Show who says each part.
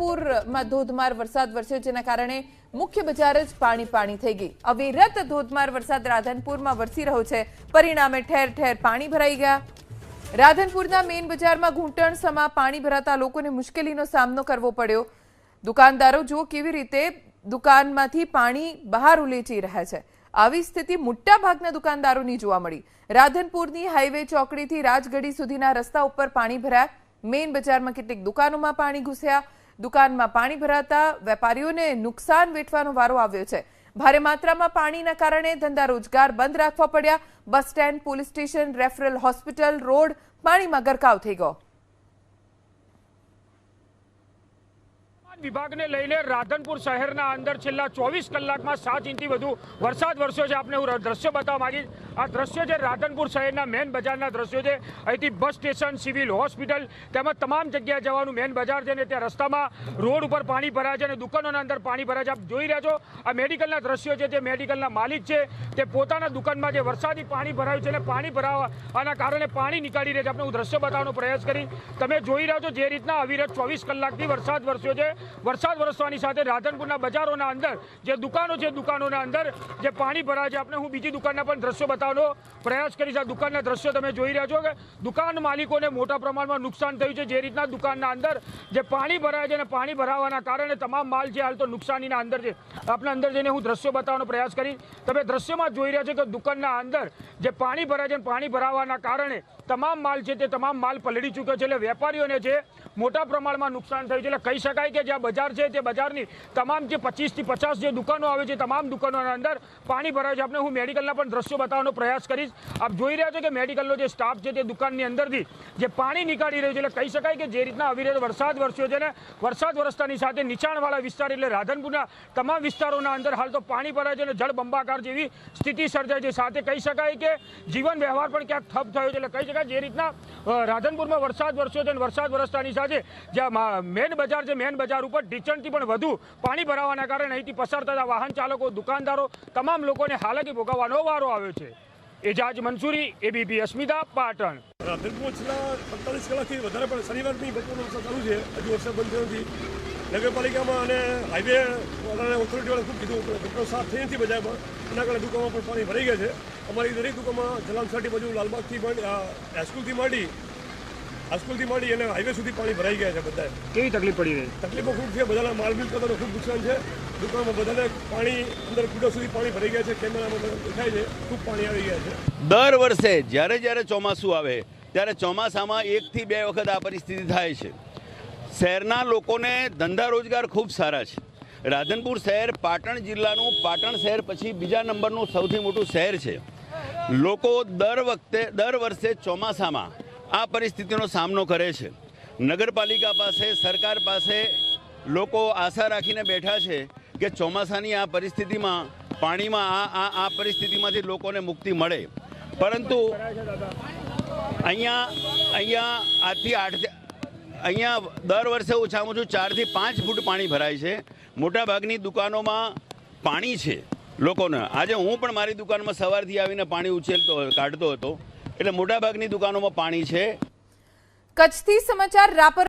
Speaker 1: રાધનપુરમાં ધોધમાર વરસાદ વરસ્યો જેના કારણે મુખ્ય બજાર જ પાણી પાણી થઈ ગઈ. અવિરત ધોધમાર વરસાદ રાધનપુરમાં વરસી રહ્યો છે. પરિણામે ઠેર ઠેર પાણી ભરાઈ ગયા. રાધનપુરના મેઇન બજારમાં ઘૂંટણ સમા પાણી ભરાતા લોકોને મુશ્કેલીનો સામનો કરવો પડ્યો. દુકાનદારો, જુઓ કેવી રીતે દુકાનમાંથી પાણી બહાર ઉલેચી રહ્યા છે. આવી સ્થિતિ મોટા ભાગના દુકાનદારોની જોવા મળી. રાધનપુરની હાઈવે ચોકડીથી રાજગઢી સુધીના રસ્તા ઉપર પાણી ભરાયા. મેઇન બજારમાં કેટલીક દુકાનોમાં પાણી ઘૂસ્યા. દુકાનમાં પાણી ભરાતા વેપારીઓને નુકસાન વેઠવાનો વારો આવ્યો છે. ભારે માત્રામાં પાણીના કારણે ધંધા રોજગાર બંધ રાખવા પડ્યા. Bus stand, police station, referral hospital, road પાણીમાં ગરકાવ થઈ ગયો.
Speaker 2: વિભાગને લઈને રાધનપુર શહેરના અંદર છેલ્લા ચોવીસ કલાકમાં સાત ઇંચથી વધુ વરસાદ વરસ્યો છે. આપને હું દ્રશ્ય બતાવવા માંગીશ. આ દ્રશ્ય છે રાધનપુર શહેરના મેન બજારના દ્રશ્યો છે, અહીંથી બસ સ્ટેશન, સિવિલ હોસ્પિટલ તેમજ તમામ જગ્યાએ જવાનું મેન બજાર છે ને ત્યાં રસ્તામાં રોડ ઉપર પાણી ભરાય છે અને દુકાનોના અંદર પાણી ભરાય છે. આપ જોઈ રહ્યા છો, આ મેડિકલના દ્રશ્યો છે, જે મેડિકલના માલિક છે, તે પોતાના દુકાનમાં જે વરસાદી પાણી ભરાયું છે અને પાણી ભરાવાના કારણે પાણી નીકાળી રહ્યા છે. આપણે હું દ્રશ્ય બતાવવાનો પ્રયાસ કરી, તમે જોઈ રહ્યા છો જે રીતના અવિરત ચોવીસ કલાકથી વરસાદ વરસ્યો છે. વરસાદ વરસવાની સાથે રાધનપુરના બજારોના અંદર જે દુકાનો છે, દુકાનોના અંદર જે પાણી ભરાય છે. આપણે હું બીજી દુકાનના પણ દ્રશ્યો બતાવવાનો પ્રયાસ કરીશ આ દુકાનના દ્રશ્યો તમે જોઈ રહ્યા છો કે દુકાન માલિકોને મોટા પ્રમાણમાં નુકસાન થયું છે. જે રીતના દુકાનના અંદર જે પાણી ભરાય છે અને પાણી ભરાવાના કારણે તમામ માલ જે હાલ તો નુકસાનીના અંદર છે. આપણે અંદર જઈને હું દ્રશ્યો બતાવવાનો પ્રયાસ કરી. તમે દ્રશ્યમાં જોઈ રહ્યા છો કે દુકાનના અંદર જે પાણી ભરાય છે પાણી ભરાવાના કારણે તમામ માલ છે તે તમામ માલ પલળી ચૂક્યો છે. એટલે વેપારીઓને છે મોટા પ્રમાણમાં નુકસાન થયું છે. એટલે કહી શકાય કે જ્યાં બજાર છે તે બજારની તમામ જે પચીસથી પચાસ જે દુકાનો આવે છે તમામ દુકાનોના અંદર પાણી ભરાય છે. આપણે હું મેડિકલના પણ દ્રશ્યો બતાવવાનો પ્રયાસ કરીશ. આપ જોઈ રહ્યા છો કે મેડિકલનો જે સ્ટાફ છે તે દુકાનની અંદરથી જે પાણી નીકાળી રહ્યું છે, એટલે કહી શકાય કે જે રીતના અવિરત વરસાદ વરસ્યો છે ને વરસાદ વરસતાની સાથે નીચાણવાળા વિસ્તાર એટલે રાધનપુરના તમામ વિસ્તારોના અંદર હાલ તો પાણી ભરાય છે અને જળ બંબાકાર જેવી સ્થિતિ સર્જાય છે. સાથે કહી શકાય કે જીવન વ્યવહાર પણ ક્યાંક ઠપ થયો છે, એટલે કહી શકાય જે રીતના રાધનપુરમાં વરસાદ વરસ્યો છે અને વરસાદ વરસતાની સાથે જ્યાં મેન બજાર છે, મેન બજાર ઉપર ઢીચણથી પણ વધુ પાણી ભરાવાના કારણે અહીંથી પસાર થતા વાહન ચાલકો, દુકાનદારો, તમામ લોકોને હાલાકી ભોગવવાનો વારો આવ્યો છે. એજાજ મંસૂરી એબીપી અસ્મિતા પાટણ.
Speaker 3: રાધનપુર છેલ્લા પંતાલીસ કલાકથી વધારે પણ શનિવારની બપોરનો વરસાદ ચાલુ છે. હજુ વરસાદ બંધ થયો નથી. નગરપાલિકામાં અને હાઈવે ઓથોરિટીવાળા ખૂબ કીધું દુકાનો સાફ થઈ નથી બજારમાં. એના કારણે દુકાનો પણ પાણી ભરાઈ ગયા છે. અમારી દરેક દુકાનમાં જલામસાટી બાજુ, લાલબાગથી માંડી હાઈસ્કૂલથી માંડી હાઈસ્કૂલથી મળી અને હાઈવે સુધી પાણી ભરાઈ ગયા છે બધાએ
Speaker 2: કેવી તકલીફ પડી રહી?
Speaker 3: તકલીફો ખૂબ છે બધાના માલ મિલકતોને ખૂબ નુકસાન છે. દુકાનમાં બધાને પાણી અંદર કુડા સુધી પાણી ભરાઈ ગયા છે કેમેરામાં દેખાય છે ખૂબ પાણી આવી ગયા છે.
Speaker 4: દર વર્ષે જ્યારે જ્યારે ચોમાસું આવે ત્યારે ચોમાસામાં એકથી બે વખત આ પરિસ્થિતિ થાય છે. શહેરના લોકોને ધંધા રોજગાર ખૂબ સારા છે. રાધનપુર શહેર પાટણ જિલ્લાનું પાટણ શહેર પછી બીજા નંબરનું સૌથી મોટું શહેર છે. લોકો દર વખતે દર વર્ષે ચોમાસામાં આ પરિસ્થિતિનો સામનો કરે છે. નગરપાલિકા પાસે, સરકાર પાસે લોકો આશા રાખીને બેઠા છે કે ચોમાસાની આ પરિસ્થિતિમાં, પાણીમાં આ આ આ પરિસ્થિતિમાંથી લોકોને મુક્તિ મળે. પરંતુ અહીંયા અહીંયા આજથી આઠ અહીંયા દર વર્ષે ઓછામાં ઓછું ચારથી પાંચ ફૂટ પાણી ભરાય છે. મોટાભાગની દુકાનોમાં પાણી છે લોકોને. આજે હું પણ મારી દુકાનમાં સવારથી આવીને પાણી ઉછેલતો, કાઢતો હતો. એટલે મોટાભાગની દુકાનોમાં પાણી છે.
Speaker 1: કચ્છથી સમાચાર રાપર